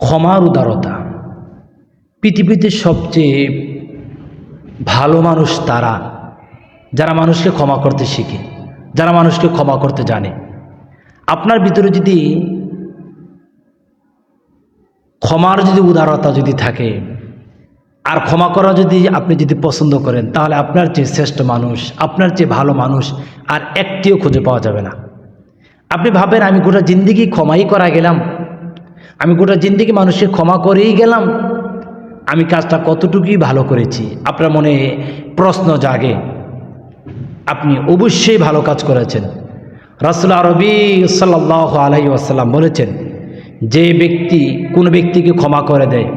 ক্ষমার উদারতা। পৃথিবীতে সবচেয়ে ভালো মানুষ তারা, যারা মানুষকে ক্ষমা করতে শিখে, যারা মানুষকে ক্ষমা করতে জানে। আপনার ভিতরে যদি ক্ষমার যদি উদারতা যদি থাকে, আর ক্ষমা করা যদি আপনি যদি পছন্দ করেন, তাহলে আপনার চেয়ে শ্রেষ্ঠ মানুষ, আপনার চেয়ে ভালো মানুষ আর একটিও খুঁজে পাওয়া যাবে না। আপনি ভাবেন, আমি গোটা জিন্দিগি ক্ষমাই করা গেলাম আমি গোটা জিন্দিগি মানুষকে ক্ষমা করেই গেলাম। আমি কাজটা কতটুকুই ভালো করেছি? আপনার মনে প্রশ্ন জাগে। আপনি অবশ্যই ভালো কাজ করেছেন। রাসুল আরবি সাল্লাহ আলাই আসাল্লাম বলেছেন, যে ব্যক্তি কোন ব্যক্তিকে ক্ষমা করে দেয়,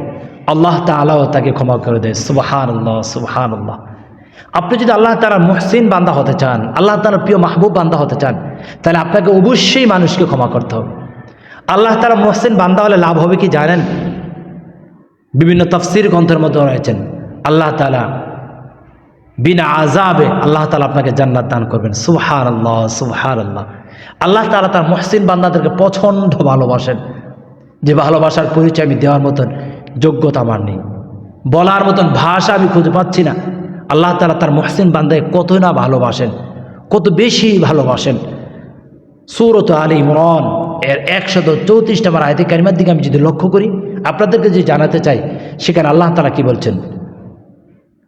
আল্লাহ তালাও তাকে ক্ষমা করে দেয়। সুবাহান আল্লাহ সুবাহান আল্লাহ আপনি যদি আল্লাহ তারা মহসিন বান্দা হতে চান, আল্লাহ তার প্রিয় মাহবুব বান্দা হতে চান, তাহলে আপনাকে অবশ্যই মানুষকে ক্ষমা করতে হবে। আল্লাহ তারা মহসিন বান্দা হলে লাভ হবে কি জানেন? বিভিন্ন তফসির গ্রন্থের মধ্যে রয়েছেন। আল্লাহ তালা বিনা আজাবে আল্লাহ তালা আপনাকে জান্নাত দান করবেন। সুহার আল্লাহ সুহার আল্লাহ আল্লাহ তালা তার মহসিন বান্দাদেরকে প্রচণ্ড ভালোবাসেন। যে ভালোবাসার পরিচয় আমি দেওয়ার মতন যোগ্যতা আমার নেই। বলার মতন ভাষা আমি খুঁজে পাচ্ছি না। আল্লাহ তালা তার মহসিন বান্দাকে কত না ভালোবাসেন, কত বেশি ভালোবাসেন। সুরত আলী ইমরান এর একশত চৌত্রিশ নম্বর আয়তে কারিমার দিকে আমি যদি লক্ষ্য করি আপনাদেরকে যে জানাতে চাই সেখানে আল্লাহ তালা কি বলছেন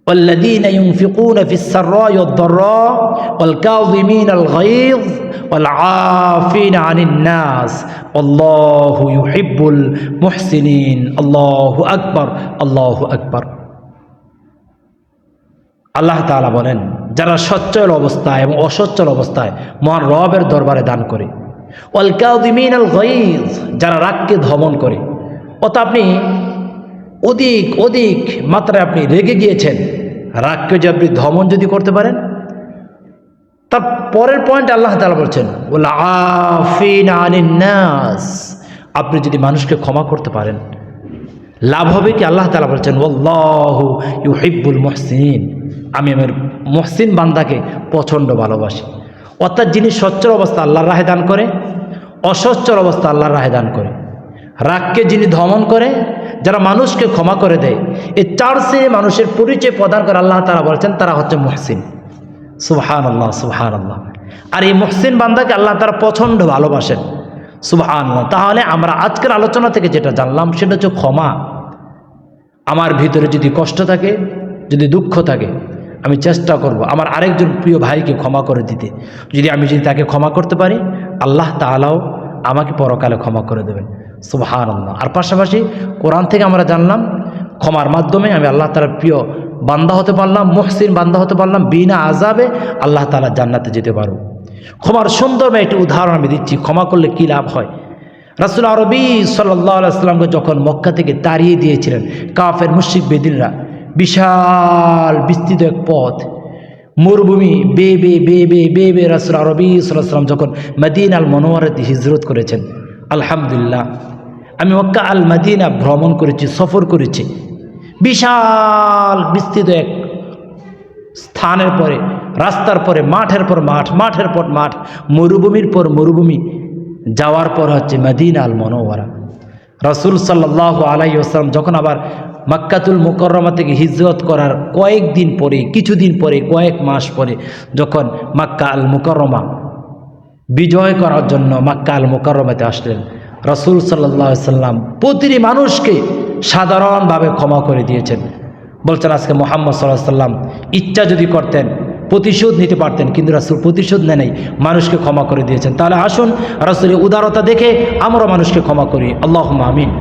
والذين ينفقون في السراء والضراء والكاظمين الغيظ والعافين عن الناس والله يحب المحسنين الله أكبر الله أكبر আল্লাহ তাআলা বলেন যারা সচ্ছল অবস্থায় এবং অসচ্ছল অবস্থায় মহান রবের দরবারে দান করে ওয়াল আল গাইজ যারা রাগকে ধমন করে। অত আপনি অধিক অধিক মাত্রায় আপনি রেগে গিয়েছেন। রাগকে যে আপনি ধমন যদি করতে পারেন, তার পরের পয়েন্ট আল্লাহ তালা বলছেন ওলা আফিন আপনি যদি মানুষকে ক্ষমা করতে পারেন, লাভ হবে কি? আল্লাহ তালা বলছেন ওল্লাহ ইউ হিব্বুল মহসিন আমি আমার মহসিন বান্দাকে প্রচণ্ড ভালোবাসি। অর্থাৎ যিনি সচ্ছল অবস্থা আল্লাহর রাহে দান করে, অসচ্ছল অবস্থা আল্লাহর রাহে দান করে। রাগকে যিনি ধমন করে, যারা মানুষকে ক্ষমা করে দেয়, এই চার শ্রেণি মানুষের পরিচয় প্রদান করে আল্লাহ তারা বলছেন, তারা হচ্ছে মহসিন। সুবহান আল্লাহ সুবহান আল্লাহ আর এই মহসিন বান্দাকে আল্লাহ তারা প্রচণ্ড ভালোবাসেন। সুবহান আল্লাহ তাহলে আমরা আজকের আলোচনা থেকে যেটা জানলাম, সেটা হচ্ছে ক্ষমা। আমার ভিতরে যদি কষ্ট থাকে, যদি দুঃখ থাকে আমি চেষ্টা করব আমার আরেকজন প্রিয় ভাইকে ক্ষমা করে দিতে। যদি আমি যদি তাকে ক্ষমা করতে পারি, আল্লাহ তালাও আমাকে পরকালে ক্ষমা করে দেবেন। সুবহান আর পাশাপাশি কোরআন থেকে আমরা জানলাম, ক্ষমার মাধ্যমে আমি আল্লাহ তালার প্রিয় বান্দা হতে পারলাম, মহসিন বান্দা হতে পারলাম, বিনা আজাবে আল্লাহ তালা জান্নাতে যেতে পারব ক্ষমার সুন্দর একটি উদাহরণ আমি দিচ্ছি, ক্ষমা করলে কী লাভ হয়? রাসুল আরবি সাল্লাহ আলাইসলামকে যখন মক্কা থেকে তাড়িয়ে দিয়েছিলেন, কাফের মুশিক বেদিনরা বিশাল বিস্তৃত এক পথ। মরুভূমি বে বে বে বে বে বে, রাসুল আরবি সাল্লাম যখন মদিন আল মনোয়ারাতে হিজরত করেছেন, আলহামদুলিল্লাহ, আমি মক্কা আল মদিনা ভ্রমণ করেছি, সফর করেছি। বিশাল বিস্তৃত এক স্থানের পরে, রাস্তার পরে, মাঠের পর মাঠ, মাঠের পর মাঠ, মরুভূমির পর মরুভূমি, যাওয়ার পর হচ্ছে মদিনা আল মনোয়ারা। রসুল সাল্লাহ আলাই আসলাম যখন আবার মাক্কাতুল মোকরমা থেকে হিজরত করার কয়েকদিন পরে, কিছুদিন পরে, কয়েক মাস পরে যখন মাক্কা আল মুকরমা বিজয় করার জন্য মাক্কা আল মুকরমাতে আসলেন, রসুল সাল্লাহ সাল্লাম প্রতিটি মানুষকে সাধারণভাবে ক্ষমা করে দিয়েছেন। বলছেন, আজকে মোহাম্মদ সাল্লাহ সাল্লাম ইচ্ছা যদি করতেন, প্রতিশোধ নিতে পারতেন, কিন্তু রাসুল প্রতিশোধ নেয় মানুষকে ক্ষমা করে দিয়েছেন। তাহলে আসুন, রাসুলের উদারতা দেখে আমরা মানুষকে ক্ষমা করি। আল্লাহ আমিন।